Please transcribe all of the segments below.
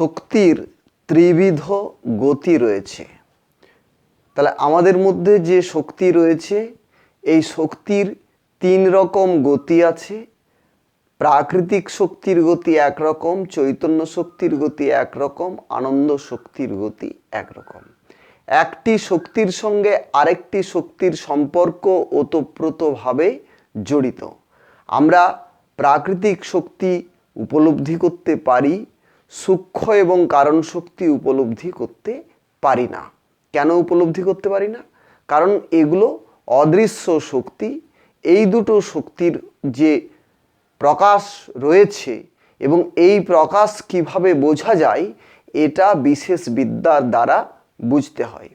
শক্তির ত্রিবিধ গতি রয়েছে। তাহলে আমাদের মধ্যে যে শক্তি রয়েছে, এই শক্তির তিন রকম গতি আছে। প্রাকৃতিক শক্তির গতি একরকম চৈতন্য শক্তির গতি একরকম আনন্দ শক্তির গতি একরকম একটি শক্তির সঙ্গে আরেকটি শক্তির সম্পর্ক ওতপ্রোতভাবে জড়িত। আমরা প্রাকৃতিক শক্তি উপলব্ধি করতে পারি সূক্ষ্ম এবং কারণ শক্তি উপলব্ধি করতে পারি না। কেন উপলব্ধি করতে পারি না? কারণ এগুলো অদৃশ্য শক্তি। এই দুটো শক্তির যে প্রকাশ রয়েছে এবং এই প্রকাশ কীভাবে বোঝা যায়, এটা বিশেষ বিদ্যার দ্বারা বুঝতে হয়।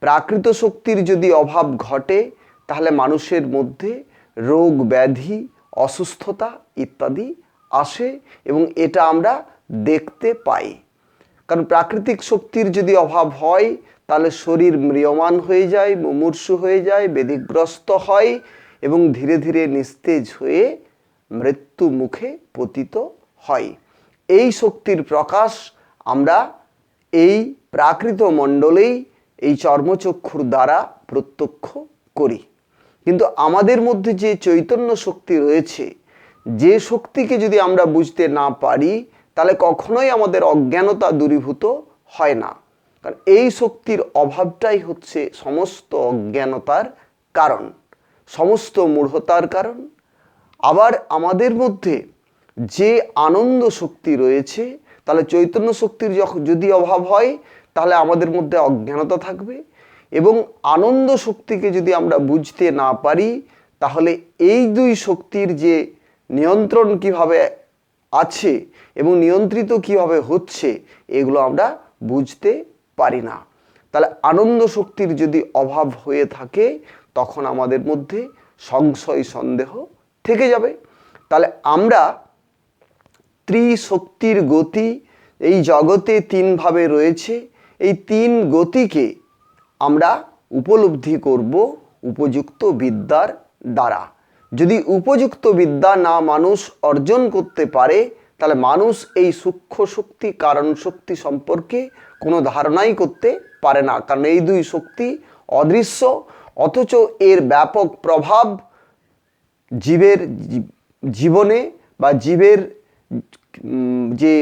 প্রাকৃত শক্তির যদি অভাব ঘটে, তাহলে মানুষের মধ্যে রোগ, ব্যাধি, অসুস্থতা ইত্যাদি আসে এবং এটা আমরা দেখতে পাই। কারণ প্রাকৃতিক শক্তির যদি অভাব হয়, তাহলে শরীর ম্রিয়মান হয়ে যায়, মুমূর্ষু হয়ে যায়, বেদিগ্রস্ত হয় এবং ধীরে ধীরে নিস্তেজ হয়ে মৃত্যু মুখে পতিত হয়। এই শক্তির প্রকাশ আমরা এই প্রাকৃত মণ্ডলেই এই চর্মচক্ষুর দ্বারা প্রত্যক্ষ করি। কিন্তু আমাদের মধ্যে যে চৈতন্য শক্তি রয়েছে, যে শক্তিকে যদি আমরা বুঝতে না পারি তাহলে কখনোই আমাদের অজ্ঞানতা দূরীভূত হয় না। কারণ এই শক্তির অভাবটাই হচ্ছে সমস্ত অজ্ঞানতার কারণ, সমস্ত মূঢ়তার কারণ। আবার আমাদের মধ্যে যে আনন্দ শক্তি রয়েছে, তাহলে চৈতন্য শক্তির যখন যদি অভাব হয়, তাহলে আমাদের মধ্যে অজ্ঞানতা থাকবে। এবং আনন্দ শক্তিকে যদি আমরা বুঝতে না পারি, তাহলে এই দুই শক্তির যে নিয়ন্ত্রণ কীভাবে আছে এবং নিয়ন্ত্রিত কীভাবে হচ্ছে, এগুলো আমরা বুঝতে পারি না। তাহলে আনন্দ শক্তির যদি অভাব হয়ে থাকে, তখন আমাদের মধ্যে সংশয়, সন্দেহ থেকে যাবে। তাহলে আমরা ত্রিশক্তির গতি, এই জগতে তিনভাবে রয়েছে, এই তিন গতিকে আমরা উপলব্ধি করব উপযুক্ত বিদ্যার দ্বারা। যদি উপযুক্ত বিদ্যা না মানুষ অর্জন করতে পারে, তাহলে মানুষ এই সূক্ষ্ম শক্তি, কারণ শক্তি সম্পর্কে কোনো ধারণাই করতে পারে না। কারণ এই দুই শক্তি অদৃশ্য, অথচ এর ব্যাপক প্রভাব জীবের জীবনে বা জীবের যে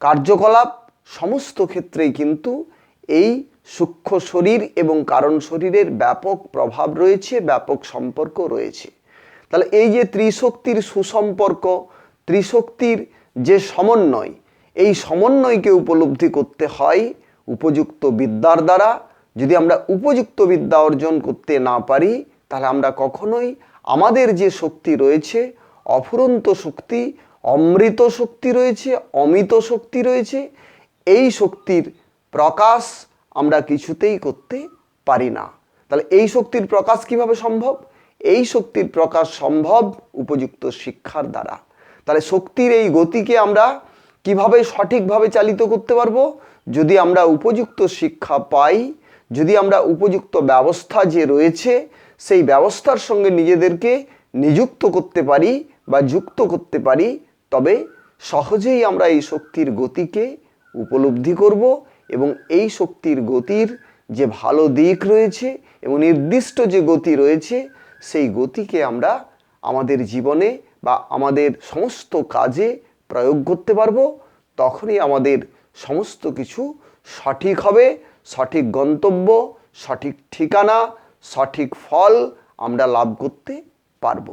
কার্যকলাপ, সমস্ত ক্ষেত্রেই কিন্তু এই সূক্ষ্ম শরীর এবং কারণ শরীরের ব্যাপক প্রভাব রয়েছে, ব্যাপক সম্পর্ক রয়েছে। তাহলে এই যে ত্রিশক্তির সুসম্পর্ক, ত্রিশক্তির যে সমন্বয়, এই সমন্বয়কে উপলব্ধি করতে হয় উপযুক্ত বিদ্যার দ্বারা। যদি আমরা উপযুক্ত বিদ্যা অর্জন করতে না পারি, তাহলে আমরা কখনোই আমাদের যে শক্তি রয়েছে, অফুরন্ত শক্তি, অমৃত শক্তি রয়েছে, অমিত শক্তি রয়েছে, এই শক্তির প্রকাশ আমরা কিছুতেই করতে পারি না। তাহলে এই শক্তির প্রকাশ কীভাবে সম্ভব? এই শক্তির প্রকাশ সম্ভব উপযুক্ত শিক্ষার দ্বারা। তাহলে শক্তির এই গতিকে আমরা কীভাবে সঠিকভাবে চালিত করতে পারব? যদি আমরা উপযুক্ত শিক্ষা পাই, যদি আমরা উপযুক্ত ব্যবস্থা যে রয়েছে, সেই ব্যবস্থার সঙ্গে নিজেদেরকে নিযুক্ত করতে পারি বা যুক্ত করতে পারি, তবে সহজেই আমরা এই শক্তির গতিকে উপলব্ধি করব এবং এই শক্তির গতির যে ভালো দিক রয়েছে এবং নির্দিষ্ট যে গতি রয়েছে সেই গতিকে আমরা আমাদের জীবনে বা আমাদের সমস্ত কাজে প্রয়োগ করতে পারব, তখনই আমাদের সমস্ত কিছু সঠিক হবে, সঠিক গন্তব্য, সঠিক ঠিকানা, সঠিক ফল আমরা লাভ করতে পারব।